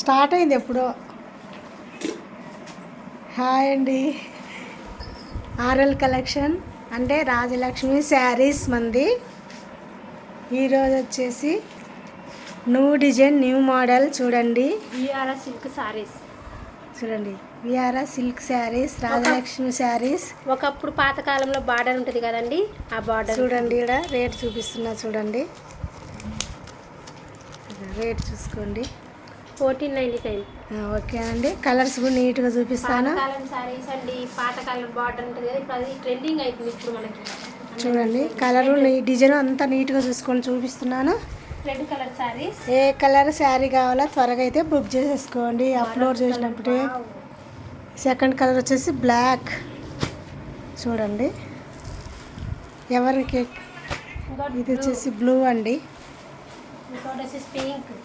Start అయింది ఎప్పుడో. Hi అండి. ఆర్ఎల్ కలెక్షన్ అంటే రాజలక్ష్మి శారీస్ మంది. ఈరోజు వచ్చేసి న్యూ డిజైన్ న్యూ మోడల్ చూడండి. విఆర్ఆ సిల్క్ సారీస్ చూడండి. విఆర్ఆ సిల్క్ శారీస్ రాజలక్ష్మి శారీస్. ఒకప్పుడు పాతకాలంలో బార్డర్ ఉంటుంది కదండి ఆ బార్డర్. చూడండి ఇక్కడ రేట్ చూపిస్తున్నా చూడండి. రేట్ చూసుకోండి. ఫోర్టీన్ నైన్టీ నైన్ ఆ, ఓకే అండి. కలర్స్ కూడా నీట్గా చూపిస్తాను. పాతకాలం సారీస్ అండి పాతకాలం బార్డర్ ఉంటుంది కదా ఇప్పుడు అది ట్రెండింగ్ అవుతుంది ఇప్పుడు మనకి. చూడండి కలరు డిజైన్ అంతా నీట్గా చూసుకొని చూపిస్తున్నాను. Red colour saris. ఏ కలర్ శారీ కావాలో త్వరగా అయితే బుక్ చేసేసుకోండి. అప్లోడ్ చేసినప్పుడే. సెకండ్ కలర్ వచ్చేసి బ్లాక్ చూడండి. ఎవరికి? ఇది వచ్చేసి బ్లూ అండి.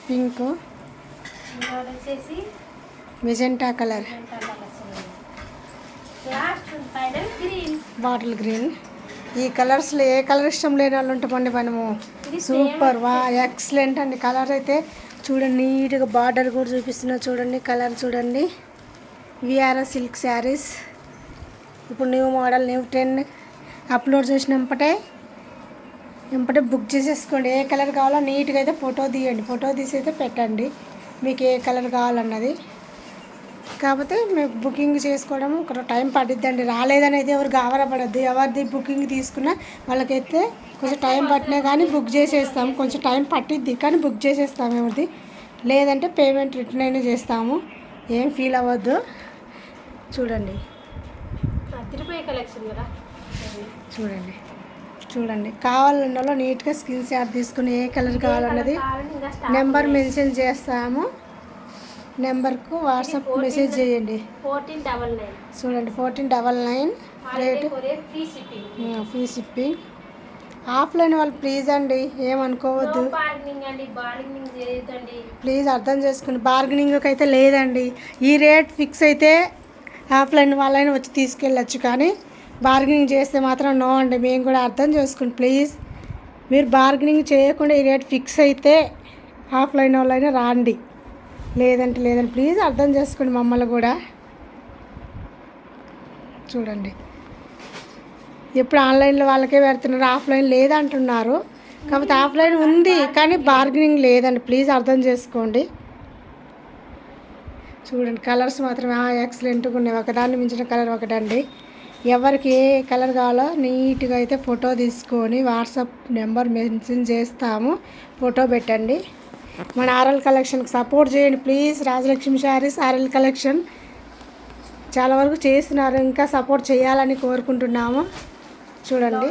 పింక్ వచ్చేసి magenta colour. Last final green bottle green ఈ కలర్స్లో ఏ కలర్ ఇష్టం లేని వాళ్ళు ఉంటామండి మనము. సూపర్ వా ఎక్సలెంట్ అండి. కలర్ అయితే చూడండి నీట్గా బార్డర్ కూడా చూపిస్తున్నా చూడండి కలర్ చూడండి. విఆర్ఎస్ సిల్క్ శారీస్ ఇప్పుడు new model new trend upload చేసినప్పటే వెంపటే బుక్ చేసేసుకోండి. ఏ కలర్ కావాలో నీట్గా అయితే ఫోటో తీయండి. ఫోటో తీసి అయితే పెట్టండి. మీకు ఏ కలర్ కావాలన్నది. కాకపోతే మీకు బుకింగ్ చేసుకోవడం ఒక టైం పడుద్దండి రాలేదని అయితే ఎవరు గావరపడద్దు. ఎవరిది బుకింగ్ తీసుకున్నా వాళ్ళకైతే కొంచెం టైం పట్టినా కానీ బుక్ చేసేస్తాం. కొంచెం టైం పట్టిద్ది కానీ బుక్ చేసేస్తాం ఎవరిది. లేదంటే పేమెంట్ రిటర్న్ అయినా చేస్తాము. ఏం ఫీల్ అవ్వద్దు. చూడండి. తిరుపతి కలెక్షన్ కదా. చూడండి. చూడండి. కావాలన్న వాళ్ళు నీట్గా స్క్రీన్ షాట్ తీసుకుని ఏ కలర్ కావాలన్నది నెంబర్ మెన్షన్ చేస్తాము. నెంబర్కు వాట్సాప్ మెసేజ్ చేయండి. ఫోర్టీన్ డబల్ నైన్ చూడండి fourteen double nine rate free shipping offline వాళ్ళు ప్లీజ్ అండి ఏమనుకోవద్దు. ప్లీజ్ అర్థం చేసుకుని బార్గెనింగ్కి అయితే లేదండి. ఈ రేట్ ఫిక్స్ అయితే ఆఫ్లైన్ వాళ్ళైనా వచ్చి తీసుకెళ్ళచ్చు కానీ బార్గెనింగ్ చేస్తే మాత్రం నో అండి. మేము కూడా అర్థం చేసుకోండి ప్లీజ్. మీరు బార్గెనింగ్ చేయకుండా ఈ రేట్ ఫిక్స్ అయితే ఆఫ్లైన్ వాళ్ళైనా రాండి. లేదంటే లేదండి. ప్లీజ్ అర్థం చేసుకోండి మమ్మల్ని కూడా. చూడండి. ఎప్పుడు ఆన్లైన్లో వాళ్ళకే పెడుతున్నారు ఆఫ్లైన్ లేదంటున్నారు. కాకపోతే ఆఫ్లైన్ ఉంది కానీ బార్గెనింగ్ లేదండి. ప్లీజ్ అర్థం చేసుకోండి. చూడండి కలర్స్ మాత్రమే. ఎక్సలెంట్గా ఉన్నాయి. ఒకదాన్ని మించిన కలర్ ఒకటండి. ఎవరికి ఏ కలర్ కావాలో నీట్గా అయితే ఫోటో తీసుకొని వాట్సాప్ నెంబర్ మెన్షన్ చేస్తాము. ఫోటో పెట్టండి. మన ఆర్ఎల్ కలెక్షన్కి సపోర్ట్ చేయండి please. Rajalakshmi saris RL collection. చాలా వరకు చేస్తున్నారు. ఇంకా సపోర్ట్ చేయాలని కోరుకుంటున్నాము. చూడండి.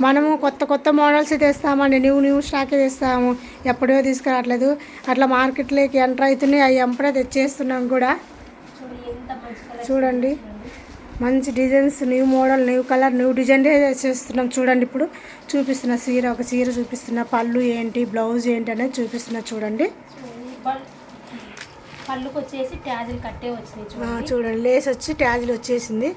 మనము కొత్త కొత్త మోడల్స్ తెస్తామండి. న్యూ న్యూ స్టాకే తెస్తాము. ఎప్పుడో తీసుకురావట్లేదు. అట్లా మార్కెట్లోకి ఎంటర్ అవుతున్నాయి. అవి ఎంపడే తెచ్చేస్తున్నాం కూడా. చూడండి. మంచి designs new model new colour new design చేస్తున్నాం. చూడండి ఇప్పుడు చూపిస్తున్న చీర ఒక చీర చూపిస్తున్న పళ్ళు ఏంటి బ్లౌజ్ ఏంటి అనేది చూపిస్తున్నా చూడండి. పళ్ళుకి వచ్చేసి ట్యాజులు కట్టే చూడండి. లేస్ వచ్చి ట్యాజ్లు వచ్చేసింది.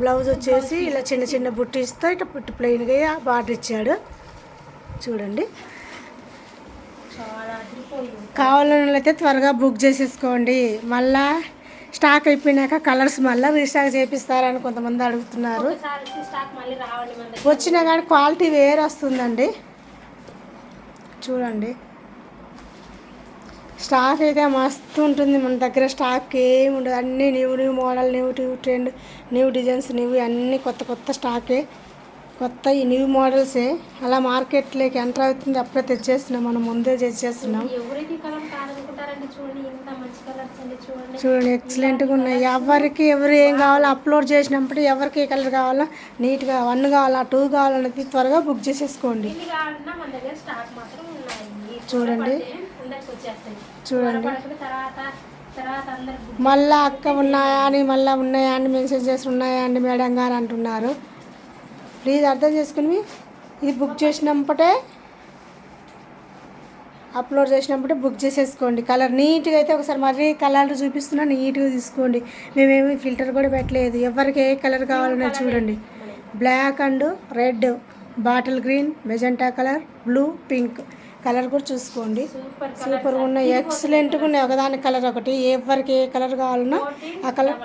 బ్లౌజ్ వచ్చేసి ఇలా చిన్న చిన్న బుట్టి ఇస్తే ఇట్లా పుట్టి ప్లెయిన్గా బార్డర్ ఇచ్చాడు. చూడండి. చాలా అదిరిపోయింది. కావాలని వాళ్ళైతే త్వరగా బుక్ చేసేసుకోండి. మళ్ళా స్టాక్ అయిపోయినాక కలర్స్ మళ్ళీ రీస్టాక్ చేపిస్తారని కొంతమంది అడుగుతున్నారు. వచ్చినా కానీ క్వాలిటీ వేరే వస్తుందండి. చూడండి. స్టాక్ అయితే మస్తు ఉంటుంది మన దగ్గర. స్టాక్ ఏమి ఉండదు. అన్నీ new new model new new trend new designs new అన్నీ కొత్త కొత్త స్టాకే కొత్త ఈ న్యూ మోడల్సే అలా మార్కెట్లోకి ఎంటర్ అవుతుంది. అప్పుడే తెచ్చేస్తున్నాం. మనం ముందే తెచ్చేస్తున్నాం. చూడండి ఎక్సలెంట్గా ఉన్నాయి ఎవరికి ఎవరు ఏం కావాలో అప్లోడ్ చేసినప్పుడు ఎవరికి ఏ కలర్ కావాలో నీట్గా వన్ కావాలా టూ కావాలన్నది త్వరగా బుక్ చేసేసుకోండి. చూడండి. చూడండి. మళ్ళా అక్క ఉన్నాయా అని మళ్ళీ ఉన్నాయా అని మెసేజ్ చేసి ఉన్నాయా అండి మేడం గారు అంటున్నారు. ప్లీజ్ అర్థం చేసుకుని ఇది బుక్ చేసినప్పుడే అప్లోడ్ చేసినప్పుడే బుక్ చేసేసుకోండి. కలర్ నీట్గా అయితే ఒకసారి మరీ కలర్ చూపిస్తున్నా నీట్గా తీసుకోండి. మేమేమి ఫిల్టర్ కూడా పెట్టలేదు. ఎవరికి ఏ కలర్ కావాలన్నా చూడండి. Black and red bottle green magenta colour blue pink colour కూడా చూసుకోండి. సూపర్ సూపర్గా ఉన్నాయి. ఎక్సలెంట్గా ఉన్నాయి. ఒకదాని కలర్ ఒకటి. ఎవరికి ఏ కలర్ కావాలన్నా ఆ colour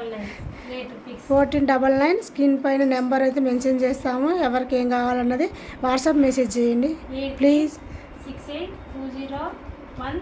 fourteen double nine screen పైన నెంబర్ అయితే మెన్షన్ చేస్తాము. ఎవరికి ఏం కావాలన్నది వాట్సాప్ మెసేజ్ చేయండి. Please six eight two zero one